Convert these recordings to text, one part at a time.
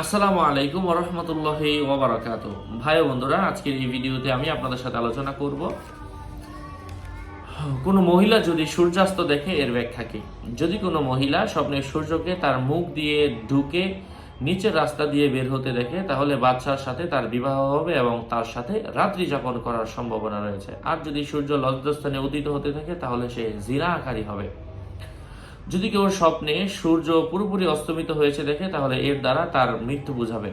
আসসালামু আলাইকুম ওরহমতুল্লাহি ওবরাকাত ভাই বন্ধুরা, আজকের এই ভিডিওতে আমি আপনাদের সাথে আলোচনা করব। কোনো মহিলা যদি সূর্যাস্ত দেখে, এর ব্যাখ্যা কি? যদি কোনো মহিলা স্বপ্নে সূর্যকে তার মুখ দিয়ে ঢুকে নিচের রাস্তা দিয়ে বের হতে দেখে, তাহলে বাচ্চার সাথে তার বিবাহ হবে এবং তার সাথে রাত্রি যাপন করার সম্ভাবনা রয়েছে। আর যদি সূর্য লজ্জাস্থানে উদিত হতে থাকে, তাহলে সে জিনাকারী হবে। যদি কেউ স্বপ্নে সূর্য পুরোপুরি অস্তমিত হয়েছে দেখে, তাহলে এর দ্বারা তার মৃত্যু বুঝাবে।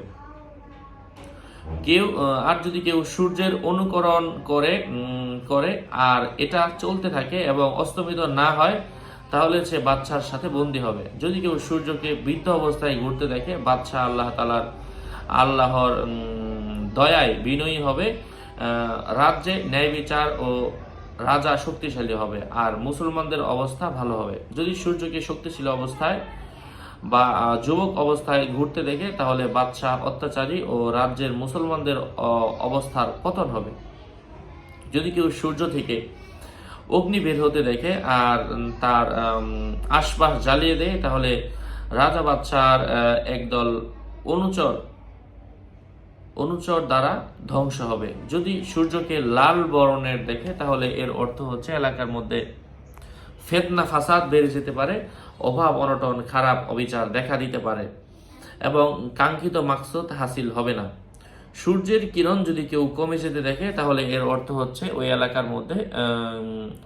কেউ আর যদি কেউ সূর্যের অনুকরণ করে করে আর এটা চলতে থাকে এবং অস্তমিত না হয়, তাহলে সে বাচ্চার সাথে বন্দী হবে। যদি কেউ সূর্যকে বৃদ্ধ অবস্থায় ঘুরতে দেখে বাচ্চা আল্লাহ তালার আল্লাহর দয়ায় বিনয়ী হবে রাজ্যে ন্যায় বিচার ও রাজা শক্তিশালী হবে আর মুসলমানদের অবস্থা ভালো হবে। যদি সূর্যকে শক্তিশালী অবস্থায় বা যুবক অবস্থায় ঘুরতে দেখে, তাহলে বাদশাহ, অত্যাচারী ও রাজ্যের মুসলমানদের অবস্থার পতন হবে। যদি কেউ সূর্য থেকে অগ্নি বের হতে দেখে আর তার আশপাশ জ্বালিয়ে দেয়, তাহলে রাজা বাদশার একদল অনুচর অনুচর দ্বারা ধ্বংস হবে। যদি সূর্যকে লাল বরণের দেখে, তাহলে এর অর্থ হচ্ছে এলাকার মধ্যে ফেতনা, ফাসাদ বেড়ে যেতে পারে, অভাব, অনটন, খারাপ অবিচার দেখা দিতে পারে এবং কাঙ্ক্ষিত মাকসুদ হাসিল হবে না। সূর্যের কিরণ যদি কেউ কমে যেতে দেখে, তাহলে এর অর্থ হচ্ছে ওই এলাকার মধ্যে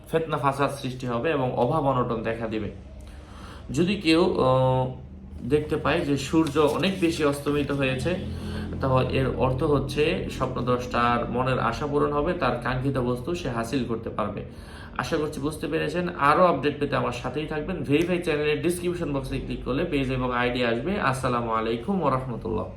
ফেতনা, ফাসাদ সৃষ্টি হবে এবং অভাব, অনটন দেখা দিবে। যদি কেউ দেখতে পায় যে সূর্য অনেক বেশি অস্তমিত হয়েছে তাহলে এর অর্থ হচ্ছে স্বপ্নদ্রষ্টার মনের আশা পূরণ হবে, তার কাঙ্ক্ষিত বস্তু সে হাসিল করতে পারবে। আশা করছি বুঝতে পেরেছেন। আরও আপডেট পেতে আমার সাথেই থাকবেন। ভেরিফাই চ্যানেলের ডিসক্রিপশন বক্সে ক্লিক করলে পেজ এবং আইডি আসবে। আসসালামু আলাইকুম ওরহমতুল্লাহ